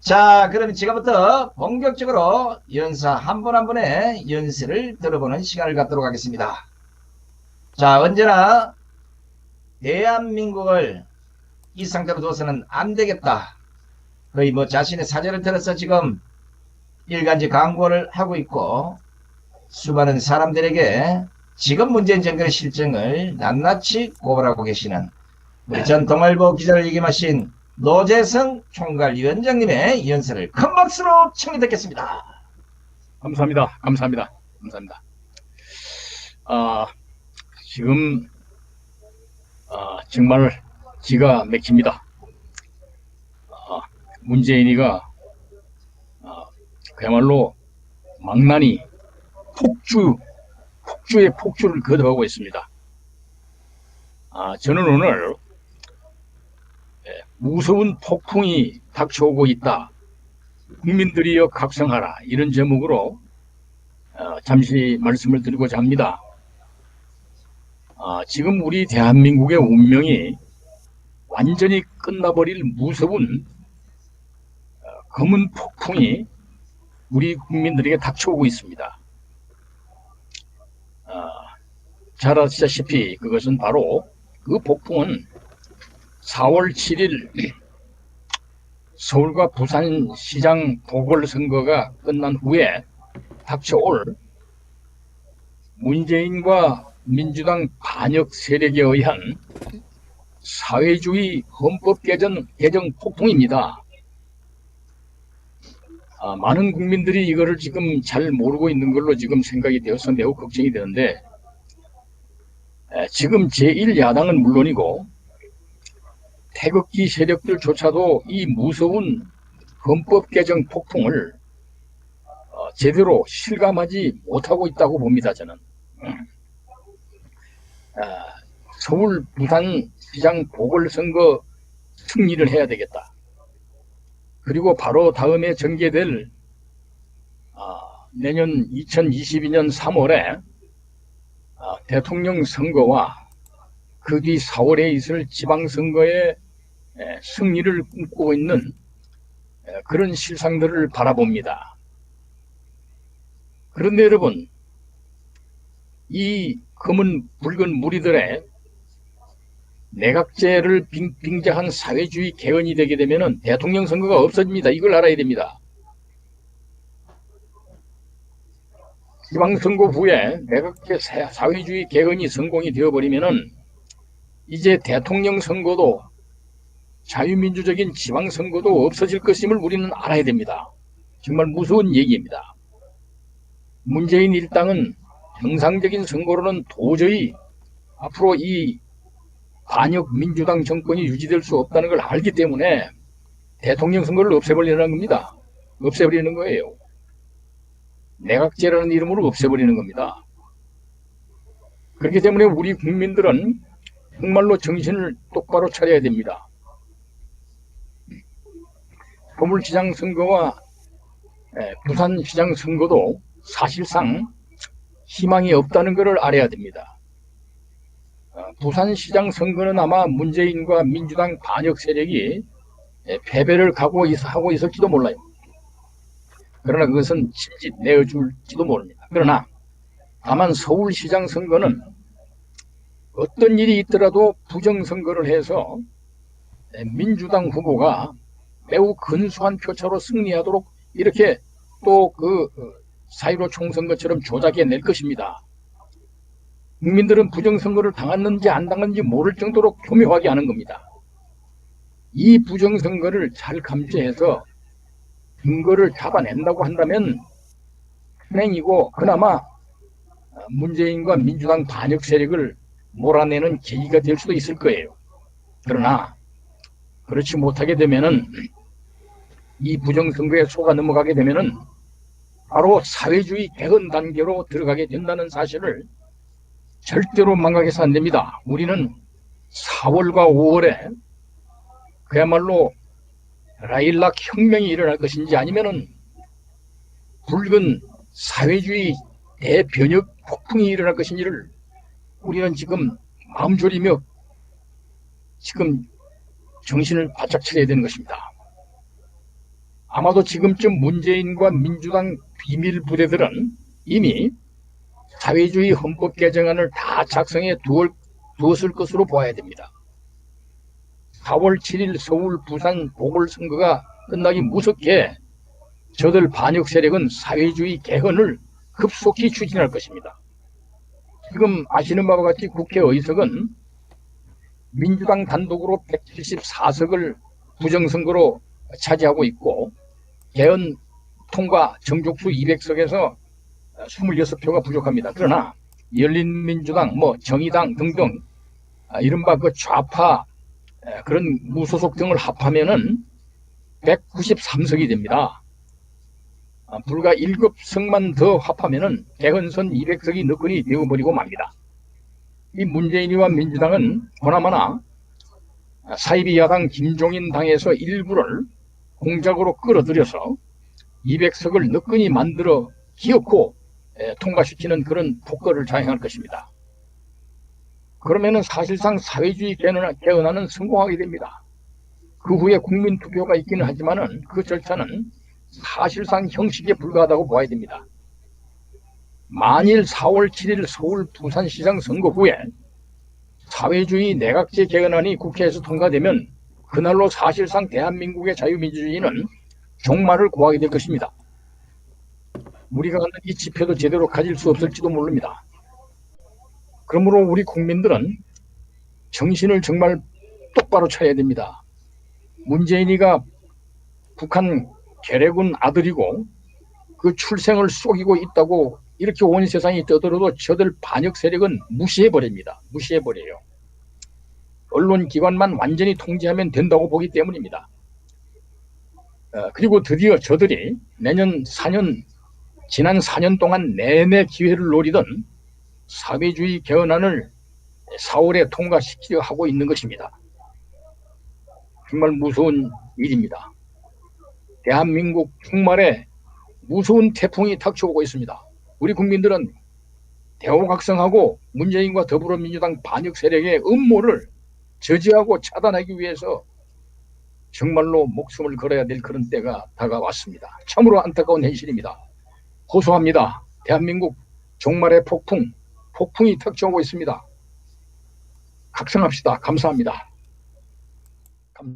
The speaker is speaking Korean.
자, 그럼 지금부터 본격적으로 연사 한 분 한 분의 연세를 들어보는 시간을 갖도록 하겠습니다. 자, 언제나 대한민국을 이 상태로 둬서는 안 되겠다. 거의 뭐 자신의 사절을 들어서 지금 일간지 광고를 하고 있고 수많은 사람들에게 지금 문재인 정권의 실정을 낱낱이 고발하고 계시는 우리 전 동아일보 기자를 역임하신 노재성 총괄위원장님의 연설을 큰 박수로 청해 듣겠습니다. 감사합니다. 감사합니다. 감사합니다. 아, 지금, 아, 정말 기가 막힙니다. 아, 문재인이가, 아, 그야말로 망나니 폭주, 폭주의 폭주를 거듭하고 있습니다. 아, 저는 오늘, 예, 무서운 폭풍이 닥쳐오고 있다. 국민들이여 각성하라 이런 제목으로 어, 잠시 말씀을 드리고자 합니다. 아, 지금 우리 대한민국의 운명이 완전히 끝나버릴 무서운 어, 검은 폭풍이 우리 국민들에게 닥쳐오고 있습니다. 아, 잘 아시다시피 그것은 바로 그 폭풍은 4월 7일 서울과 부산 시장 보궐선거가 끝난 후에 닥쳐올 문재인과 민주당 반역 세력에 의한 사회주의 헌법 개정, 개정 폭풍입니다. 아, 많은 국민들이 이거를 지금 잘 모르고 있는 걸로 지금 생각이 되어서 매우 걱정이 되는데 에, 지금 제1야당은 물론이고 태극기 세력들조차도 이 무서운 헌법 개정 폭풍을 어, 제대로 실감하지 못하고 있다고 봅니다. 저는 아, 서울 부산 시장 보궐선거 승리를 해야 되겠다. 그리고 바로 다음에 전개될 아, 내년 2022년 3월에 아, 대통령 선거와 그 뒤 4월에 있을 지방선거의 에, 승리를 꿈꾸고 있는 에, 그런 실상들을 바라봅니다. 그런데 여러분, 이 검은 붉은 무리들의 내각제를 빙, 빙자한 사회주의 개헌이 되게 되면 대통령 선거가 없어집니다. 이걸 알아야 됩니다. 지방선거 후에 내각제 사- 사회주의 개헌이 성공이 되어버리면은 이제 대통령 선거도 자유민주적인 지방선거도 없어질 것임을 우리는 알아야 됩니다. 정말 무서운 얘기입니다. 문재인 일당은 정상적인 선거로는 도저히 앞으로 이 반역 민주당 정권이 유지될 수 없다는 걸 알기 때문에 대통령 선거를 없애버리는 겁니다. 없애버리는 거예요. 내각제라는 이름으로 없애버리는 겁니다. 그렇기 때문에 우리 국민들은 정말로 정신을 똑바로 차려야 됩니다. 서울시장 선거와 에, 부산시장 선거도 사실상 희망이 없다는 것을 알아야 됩니다. 어, 부산시장 선거는 아마 문재인과 민주당 반역 세력이 에, 패배를 각오 있- 하고 있을지도 몰라요. 그러나 그것은 진짓 내어줄지도 모릅니다. 그러나 다만 서울시장 선거는 어떤 일이 있더라도 부정선거를 해서 민주당 후보가 매우 근소한 표차로 승리하도록 이렇게 또그4.15 총선거처럼 조작해 낼 것입니다. 국민들은 부정선거를 당했는지 안 당했는지 모를 정도로 교묘하게 하는 겁니다. 이 부정선거를 잘 감지해서 근거를 잡아낸다고 한다면 현행이고 그나마 문재인과 민주당 반역 세력을 몰아내는 계기가 될 수도 있을 거예요. 그러나 그렇지 못하게 되면은 이 부정선거에 속아 넘어가게 되면은 바로 사회주의 개헌 단계로 들어가게 된다는 사실을 절대로 망각해서 안 됩니다. 우리는 4월과 5월에 그야말로 라일락 혁명이 일어날 것인지 아니면은 붉은 사회주의 대변혁 폭풍이 일어날 것인지를 우리는 지금 마음 졸이며 지금 정신을 바짝 차려야 되는 것입니다. 아마도 지금쯤 문재인과 민주당 비밀 부대들은 이미 사회주의 헌법 개정안을 다 작성해 두을, 두었을 것으로 보아야 됩니다. 4월 7일 서울, 부산 보궐선거가 끝나기 무섭게 저들 반역 세력은 사회주의 개헌을 급속히 추진할 것입니다. 지금 아시는 바와 같이 국회 의석은 민주당 단독으로 174석을 부정선거로 차지하고 있고 개헌 통과 정족수 200석에서 26표가 부족합니다. 그러나 열린민주당, 뭐 정의당 등등 아, 이른바 그 좌파 에, 그런 무소속 등을 합하면은 193석이 됩니다. 아, 불과 7석만 더 합하면은 개헌선 200석이 너끈히 되어버리고 맙니다. 이 문재인이와 민주당은 보나마나 사이비 야당 김종인 당에서 일부를 공작으로 끌어들여서 200석을 너끈히 만들어 기어코 에, 통과시키는 그런 폭거를 자행할 것입니다. 그러면은 사실상 사회주의 개헌- 개헌안은 성공하게 됩니다. 그 후에 국민 투표가 있기는 하지만은 그 절차는 사실상 형식에 불과하다고 보아야 됩니다. 만일 4월 7일 서울 부산시장 선거 후에 사회주의 내각제 개헌안이 국회에서 통과되면 그날로 사실상 대한민국의 자유민주주의는 종말을 구하게 될 것입니다. 우리가 갖는 이 지표도 제대로 가질 수 없을지도 모릅니다. 그러므로 우리 국민들은 정신을 정말 똑바로 차려야 됩니다. 문재인이가 북한 계래군 아들이고 그 출생을 속이고 있다고 이렇게 온 세상이 떠들어도 저들 반역 세력은 무시해 버립니다. 무시해 버려요. 언론 기관만 완전히 통제하면 된다고 보기 때문입니다. 어, 그리고 드디어 저들이 내년 4년 지난 4년 동안 내내 기회를 노리던 사회주의 개헌안을 4월에 통과시키려 하고 있는 것입니다. 정말 무서운 일입니다. 대한민국 종말에 무서운 태풍이 닥쳐오고 있습니다. 우리 국민들은 대호각성하고 문재인과 더불어민주당 반역 세력의 음모를 저지하고 차단하기 위해서 정말로 목숨을 걸어야 될 그런 때가 다가왔습니다. 참으로 안타까운 현실입니다. 호소합니다. 대한민국 종말의 폭풍, 폭풍이 닥쳐오고 있습니다. 각성합시다. 감사합니다.